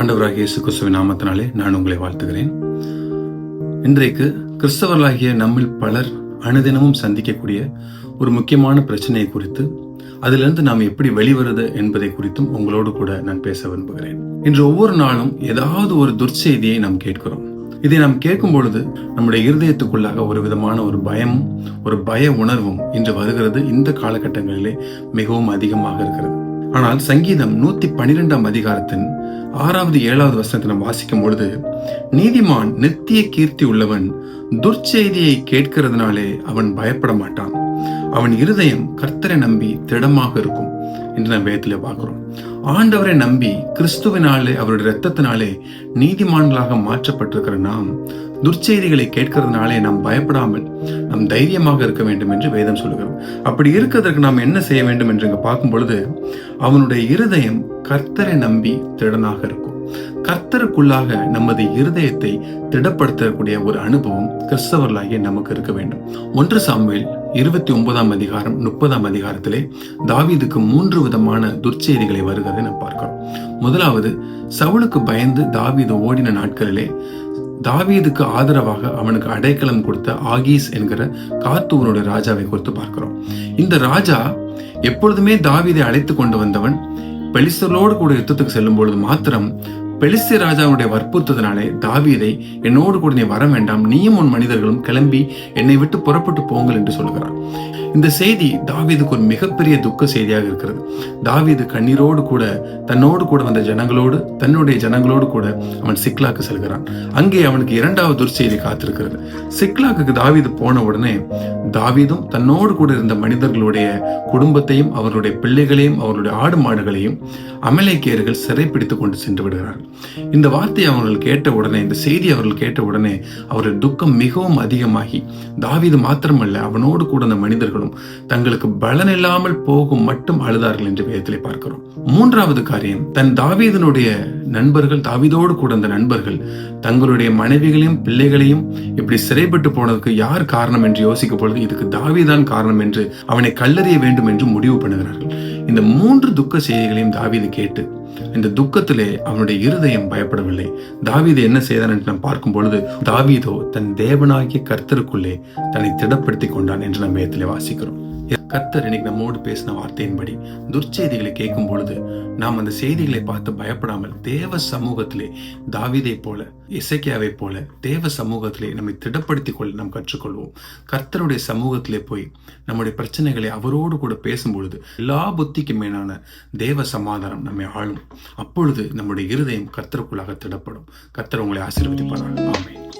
ஆண்டவராக இயேசு கிறிஸ்துவின் நாமத்தினாலே நான் உங்களை வாழ்த்துகிறேன். இன்றைக்கு கிறிஸ்தவர்களாகிய நம்மில் பலர் அனுதினமும் சந்திக்கக்கூடிய ஒரு முக்கியமான பிரச்சனையை குறித்து அதிலிருந்து நாம் எப்படி வெளிவருது என்பதை குறித்தும் உங்களோடு கூட நான் பேச விரும்புகிறேன். இன்று ஒவ்வொரு நாளும் ஏதாவது ஒரு துர்ச்செய்தியை நாம் கேட்கிறோம். இதை நாம் கேட்கும் பொழுது நம்முடைய இருதயத்துக்குள்ளாக ஒரு விதமான ஒரு பயமும் ஒரு பய உணர்வும் இன்று வருகிறது. இந்த காலகட்டங்களிலே மிகவும் அதிகமாக இருக்கிறது. ஆனால் சங்கீதம் நூத்தி பனிரெண்டாம் அதிகாரத்தின் ஆறாவது ஏழாவது வசனத்தை நாம் வாசிக்கும் பொழுது நீதிமான் நித்திய கீர்த்தி உள்ளவன் துர்ச்செய்தியை கேட்கிறதுனாலே அவன் பயப்பட மாட்டான். அவன் இருதயம் கர்த்தரை நம்பி திடமாக இருக்கும் என்று நாம் வேதத்துல பார்க்கிறோம். ஆண்டவரை நம்பி கிறிஸ்துவினாலே அவருடைய இரத்தத்தினாலே நீதிமான்களாக மாற்றப்பட்டிருக்கிற நாம் துர்ச்செய்திகளை கேட்கறதுனாலே நாம் பயப்படாமல் நாம் தைரியமாக இருக்க வேண்டும் என்று வேதம் சொல்லுகிறோம் அப்படி இருக்கிறதுக்கு நாம் என்ன செய்ய வேண்டும் என்று இங்கே பார்க்கும் பொழுது அவனுடைய இருதயம் கர்த்தரை நம்பி திடனாக இருக்கும். கர்த்தருக்குள்ளாக நமது இருதயத்தை திடப்படுத்தக்கூடிய ஒரு அனுபவம் கிறிஸ்தவர்களாகிய நமக்கு இருக்க வேண்டும். ஒன்று சாமுவேல் இருபத்தி ஒன்பதாம் அதிகாரம் முப்பதாம் அதிகாரத்திலே தாவீதுக்கு மூன்று விதமான துர்ச்செய்திகளை வருகிறதை நாம் பார்க்கிறோம். முதலாவது சவுளுக்கு பயந்து தாவீது ஓடின நாட்களிலே தாவீதுக்கு ஆதரவாக அவனுக்கு அடைக்கலம் கொடுத்த ஆகீஸ் என்கிற காத்தூருடைய ராஜாவை குறித்து பார்க்கிறோம். இந்த ராஜா எப்பொழுதுமே தாவீதை அழைத்து கொண்டு வந்தவன் பெலிஸ்தர்களோடு கூட யுத்தத்துக்கு செல்லும் பொழுது மாத்திரம் பெலிஸ்திய ராஜாவுடைய வற்புறுத்ததினாலே தாவீதை என்னோடு கூட நீ வர வேண்டாம். நீயும் உன் மனிதர்களும் கிளம்பி என்னை விட்டு புறப்பட்டு போங்கள் என்று சொல்கிறார் இந்த செய்தி தாவீதுக்கு ஒரு மிகப்பெரிய துக்க செய்தியாக இருக்கிறது. தாவீது கண்ணீரோடு கூட தன்னோடு கூட வந்த ஜனங்களோடு தன்னுடைய ஜனங்களோடு கூட அவன் சிக்லாக்கு செல்கிறான். அங்கே அவனுக்கு இரண்டாவது துர்ச்செய்தி காத்திருக்கிறது. சிக்லாக்கு தாவீது போன உடனே தாவீதும் தன்னோடு கூட இருந்த மனிதர்களுடைய குடும்பத்தையும் அவர்களுடைய பிள்ளைகளையும் அவர்களுடைய ஆடு மாடுகளையும் அமலேக்கியர்கள் சிறைப்பிடித்துக் கொண்டு சென்று விடுகிறார்கள் இந்த வார்த்தை அவர்கள் கேட்ட உடனே இந்த செய்தி அவர்கள் கேட்ட உடனே அவருடைய துக்கம் மிகவும் அதிகமாகி தாவீது மாத்திரமல்ல அவனோடு கூட அந்த மனிதர்கள் மனிதர்களும் தங்களுக்கு பலன் இல்லாமல் போகும் மட்டும் அழுதார்கள் என்று வேதத்திலே பார்க்கிறோம். மூன்றாவது காரியம் தன் தாவீதனுடைய நண்பர்கள் தாவீதோடு கூட அந்த நண்பர்கள் தங்களுடைய மனைவிகளையும் பிள்ளைகளையும் இப்படி சிறைப்பட்டு போனதுக்கு யார் காரணம் என்று யோசிக்கும் பொழுது இதுக்கு தாவீதான் காரணம் என்று அவனை கல்லறிய வேண்டும் என்று முடிவு பண்ணுகிறார்கள். இந்த மூன்று துக்க செய்திகளையும் தாவீது கேட்டு இந்த துக்கத்திலே அவனுடைய இருதயம் பயப்படவில்லை. தாவீது என்ன செய்தான் என்று நாம் பார்க்கும் பொழுது தாவீதோ தன் தேவனாகிய கர்த்தருக்குள்ளே தன்னை திடப்படுத்திக் கொண்டான் என்று நம்ம வாசிக்கிறோம். கர்த்தர் இன்னைக்கு நம்மோடு பேசின வார்த்தையின்படி துர்ச்செய்திகளை கேட்கும் பொழுது நாம் அந்த செய்திகளை பார்த்து பயப்படாமல் தேவ சமூகத்திலே தாவிதை போல இசைக்கியாவை போல தேவ சமூகத்திலே நம்மை திடப்படுத்திக் கொள்ள நாம் கற்றுக்கொள்வோம். கர்த்தருடைய சமூகத்திலே போய் நம்முடைய பிரச்சனைகளை அவரோடு கூட பேசும்பொழுது எல்லா புத்திக்கு மேலான தேவ சமாதானம் நம்மை ஆளும். அப்பொழுது நம்முடைய இருதயம் கர்த்தருக்குள்ளாக திடப்படும். கர்த்தர் உங்களை ஆசீர்வதிப்பார்கள் ஆமே